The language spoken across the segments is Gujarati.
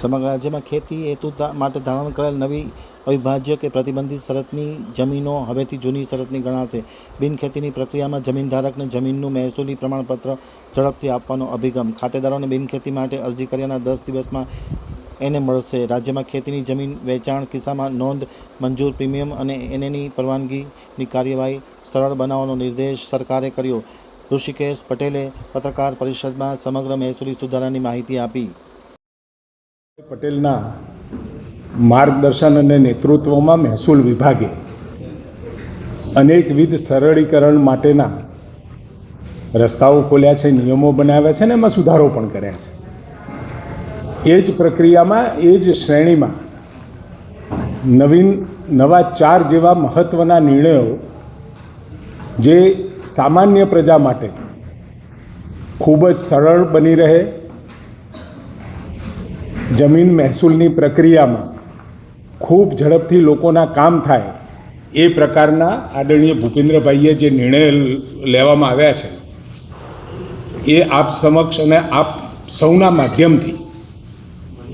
સમગ્ર રાજ્યમાં ખેતી હેતુ માટે ધારણ કરેલ નવી અવિભાજ્ય કે પ્રતિબંધિત શરતની જમીનો હવેથી જૂની શરતની ગણાશે. બિનખેતીની પ્રક્રિયામાં જમીનધારકને જમીનનું મહેસૂલી પ્રમાણપત્ર ઝડપથી આપવાનો અભિગમ. ખાતેદારોને બિનખેતી માટે અરજી કર્યાના દસ દિવસમાં એને મળશે. રાજ્યમાં ખેતીની જમીન વેચાણ કિસ્સામાં નોંધ મંજૂર પ્રીમિયમ અને એનેની પરવાનગીની કાર્યવાહી સરળ બનાવવાનો નિર્દેશ સરકારે કર્યો. ઋષિકેશ પટેલે પત્રકાર પરિષદમાં સમગ્ર મહેસૂલી સુધારાની માહિતી આપી. પટેલના માર્ગદર્શન અને નેતૃત્વમાં મહેસૂલ વિભાગે અનેકવિધ સરળીકરણ માટેના રસ્તાઓ ખોલ્યા છે, નિયમો બનાવ્યા છે અને એમાં સુધારો પણ કર્યા છે. એ જ પ્રક્રિયામાં, એ જ શ્રેણીમાં નવીન, નવા ચાર જેવા મહત્ત્વના નિર્ણયો જે સામાન્ય પ્રજા માટે ખૂબ જ સરળ બની રહે જમીન મહેસૂલની પ્રક્રિયામાં ખૂબ ઝડપથી લોકોના કામ થાય એ પ્રકારના આદરણીય ભૂપેન્દ્રભાઈએ જે નિર્ણય લેવામાં આવ્યા છે, એ આપ સમક્ષ અને આપ સૌના માધ્યમથી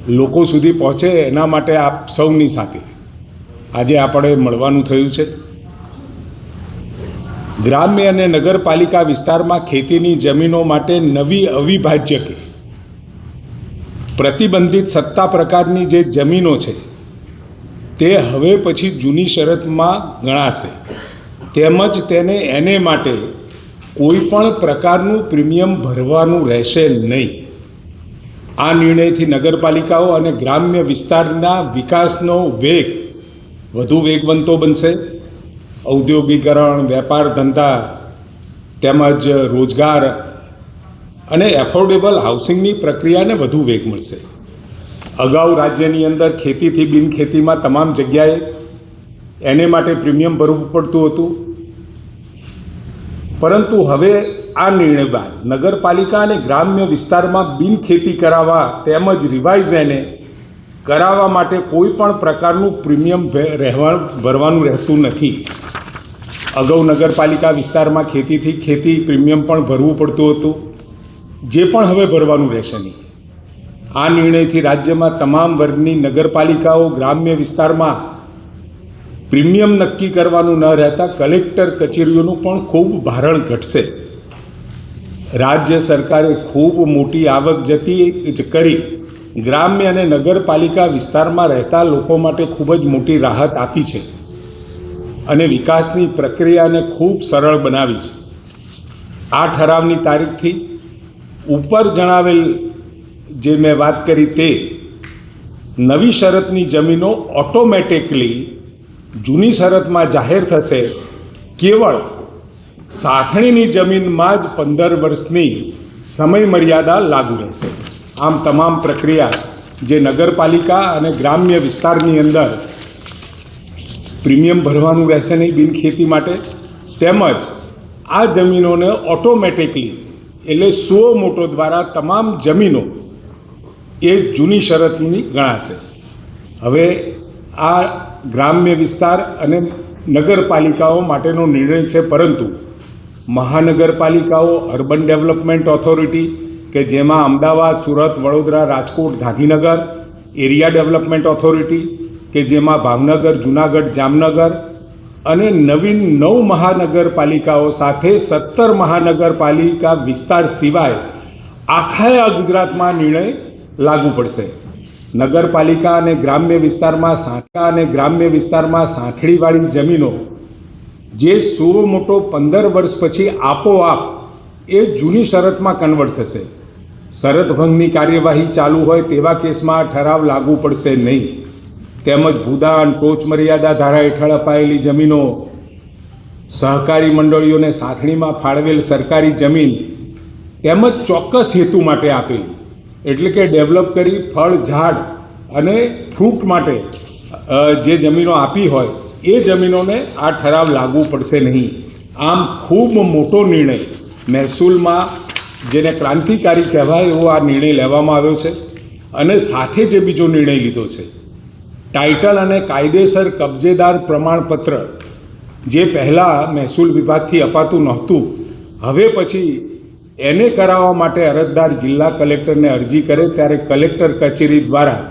લોકો સુધી પહોંચે એના માટે આપ સૌની સાથે આજે આપણે મળવાનું થયું છે. ગ્રામ્ય અને નગરપાલિકા વિસ્તારમાં ખેતીની જમીનો માટે નવી અવિભાજ્ય કે પ્રતિબંધિત સત્તા પ્રકારની જે જમીનો છે, તે હવે પછી જૂની શરતમાં ગણાશે. તેમજ તેને એને માટે કોઈ પણ પ્રકારનું પ્રીમિયમ ભરવાનું રહેશે નહીં. આ નિર્ણયથી નગરપાલિકાઓ અને ગ્રામ્ય વિસ્તારના વિકાસનો વેગ વધુ વેગવંતો બનશે. ઔદ્યોગિકરણ, વેપાર ધંધા તેમજ રોજગાર અને એફોર્ડેબલ હાઉસિંગની પ્રક્રિયાને વધુ વેગ મળશે. અગાઉ રાજ્યની અંદર ખેતીથી બિનખેતીમાં તમામ જગ્યાએ એને માટે પ્રીમિયમ ભરવું પડતું હતું. પરંતુ હવે આ નિર્ણય બાદ નગરપાલિકા અને ગ્રામ્ય વિસ્તારમાં બિનખેતી કરાવવા તેમજ રિવાઇઝ એને કરાવવા માટે કોઈ પણ પ્રકારનું પ્રીમિયમ રહેવા, ભરવાનું રહેતું નથી. અગાઉ નગરપાલિકા વિસ્તારમાં ખેતીથી ખેતી પ્રીમિયમ પણ ભરવું પડતું હતું. જે પણ હવે ભરવાનું રહેશે નહીં. આ નિર્ણયથી રાજ્યમાં તમામ વર્ગની નગરપાલિકાઓ, ગ્રામ્ય વિસ્તારમાં પ્રીમિયમ નક્કી કરવાનું ન રહેતા કલેક્ટર કચેરીઓનું પણ ખૂબ ભારણ ઘટશે. રાજ્ય સરકારે ખૂબ મોટી આવક જતી જ કરી ગ્રામ્ય અને નગરપાલિકા વિસ્તારમાં રહેતા લોકો માટે ખૂબ જ મોટી રાહત આપી છે અને વિકાસની પ્રક્રિયાને ખૂબ સરળ બનાવી છે. આ ઠરાવની તારીખથી ઉપર જણાવેલ જે મેં વાત કરી તે નવી શરતની જમીનો ઓટોમેટિકલી જૂની શરતમાં જાહેર થશે. કેવળ સાથણીની જમીનમાં જ પંદર વર્ષની સમય મર્યાદા લાગુ રહેશે. આમ તમામ પ્રક્રિયા જે નગરપાલિકા અને ગ્રામ્ય વિસ્તારની અંદર પ્રીમિયમ ભરવાનું રહેશે નહીં બિનખેતી માટે, તેમજ આ જમીનોને ઓટોમેટિકલી એટલે સો મોટો દ્વારા તમામ જમીનો એ જૂની શરતની ગણાશે. હવે આ ગ્રામ્ય વિસ્તાર અને નગરપાલિકાઓ માટેનો નિર્ણય છે, પરંતુ મહાનગરપાલિકાઓ અર્બન ડેવલપમેન્ટ ઓથોરિટી કે જેમાં Ahmedabad, Surat, Vadodara, Rajkot, Gandhinagar area development authority કે જેમાં ભાવનગર, જુનાગઢ, જામનગર અને નવીન નવ મહાનગરપાલિકાઓ સાથે સત્તર મહાનગરપાલિકા વિસ્તાર સિવાય આખા ગુજરાતમાં નિર્ણય લાગુ પડશે. નગરપાલિકા અને ગ્રામ્ય વિસ્તારમાં સાંઠા અને ગ્રામ્ય વિસ્તારમાં સાંથળીવાળી જમીનો જે સો મોટો પંદર વર્ષ પછી આપોઆપ એ જૂની શરતમાં કન્વર્ટ થશે. શરત ભંગની કાર્યવાહી ચાલુ હોય તેવા કેસમાં ઠરાવ લાગુ પડશે નહીં. તેમજ ભૂદાન, ટોચ મર્યાદા ધારા હેઠળ અપાયેલી જમીનો સહકારી મંડળીઓને સાંથણીમાં ફાળવેલ સરકારી જમીન તેમજ ચોક્કસ હેતુ માટે આપેલી. એટલે કે ડેવલપ કરી ફળ, ઝાડ અને ફ્રૂટ માટે જે જમીનો આપી હોય, એ જમીનોને આ ઠરાવ લાગુ પડશે નહીં. આમ ખૂબ મોટો નિર્ણય મહેસૂલમાં જેને ક્રાંતિકારી કહેવાય એવો આ નિર્ણય લેવામાં આવ્યો છે અને સાથે જે બીજો નિર્ણય લીધો છે ટાઇટલ અને કાયદેસર કબજેદાર પ્રમાણપત્ર જે પહેલાં મહેસૂલ વિભાગથી અપાતું નહોતું, હવે પછી એને કરાવવા માટે અરજદાર જિલ્લા કલેક્ટરને અરજી કરે ત્યારે કલેક્ટર કચેરી દ્વારા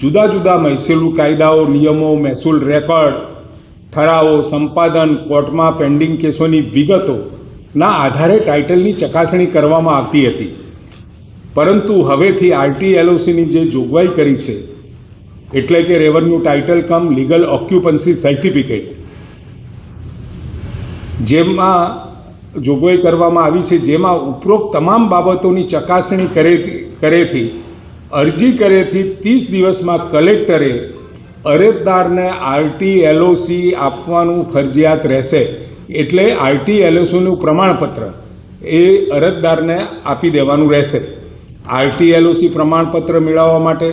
જુદા જુદા મહેસૂલ કાયદાઓ, નિયમો, મહેસૂલ રેકોર્ડ, ઠરાવો, સંપાદન, કોર્ટમાં પેન્ડિંગ કેસોની વિગતોના આધારે ટાઇટલની ચકાસણી કરવામાં આવતી હતી. પરંતુ હવેથી આરટી એલઓસીની જે જોગવાઈ કરી છે એટલે કે revenue title cum legal occupancy certificate. જેમાં જોગવાઈ કરવામાં આવી છે, જેમાં ઉપરોક્ત તમામ બાબતોની ચકાસણી કરે, કરેથી, અરજી કરેથી ત્રીસ દિવસમાં કલેક્ટરે અરજદારને આરટી એલઓસી આપવાનું ફરજિયાત રહેશે. એટલે આરટી એલઓસીનું પ્રમાણપત્ર એ અરજદારને આપી દેવાનું રહેશે. આરટી એલઓસી પ્રમાણપત્ર મેળવવા માટે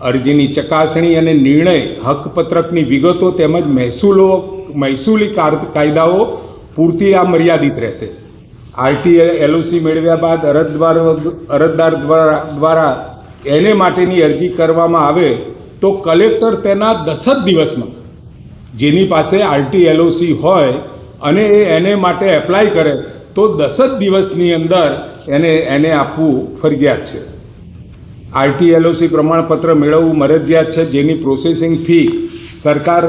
અરજીની ચકાસણી અને નિર્ણય હકપત્રકની વિગતો તેમજ મહેસૂલો મહેસૂલી કાયદાઓ પૂરતી આ મર્યાદિત રહેશે. આરટી એલઓસી મેળવ્યા બાદ અરજદાર અરજદાર દ્વારા એને માટેની અરજી કરવામાં આવે તો કલેક્ટર તેના દસ જ દિવસમાં જેની પાસે આરટી એલઓસી હોય અને એ એને માટે એપ્લાય કરે તો દસ જ દિવસની અંદર એને એને આપવું ફરજિયાત છે. આરટી એલઓસી પ્રમાણપત્ર મેળવવું મરજિયાત છે, જેની પ્રોસેસિંગ ફી સરકાર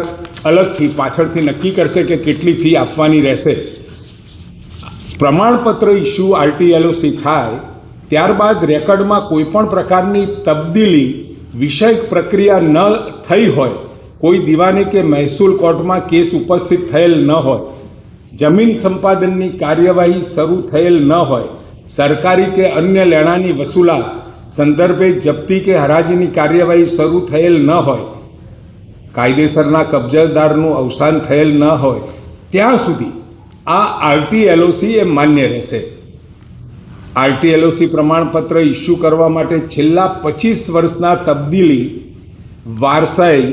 અલગથી પાછળથી નક્કી કરશે કે કેટલી ફી આપવાની રહેશે. પ્રમાણપત્ર ઇસ્યુ આરટીએલઓસી થાય, ત્યારબાદ રેકર્ડમાં કોઈપણ પ્રકારની તબદીલી, વિષયક પ્રક્રિયા ન થઈ હોય, કોઈ દીવાની કે મહેસૂલ કોર્ટમાં કેસ ઉપસ્થિત થયેલ ન હોય, જમીન સંપાદનની કાર્યવાહી શરૂ થયેલ ન હોય, સરકારી કે અન્ય લેણાની વસૂલા સંદર્ભે જપ્તી કે હરાજીની કાર્યવાહી શરૂ થયેલ ન હોય, કાયદેસરના કબજાદારનું અવસાન થયેલ ન હોય, ત્યાં સુધી આ આરટી એલઓસી એ માન્ય રહેશે. આરટી એલઓસી પ્રમાણપત્ર ઇસ્યુ કરવા માટે છેલ્લા પચીસ વર્ષના તબદીલી, વારસાઈ,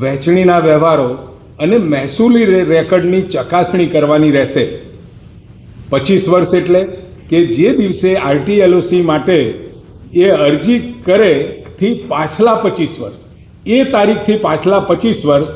વહેંચણીના વ્યવહારો અને મહેસૂલી રેકર્ડની ચકાસણી કરવાની રહેશે. પચીસ વર્ષ એટલે કે જે દિવસે આરટી એલઓસી માટે એ અરજી કરે થી પાછલા પચીસ વર્ષ. એ તારીખથી પાછલા પચીસ વર્ષ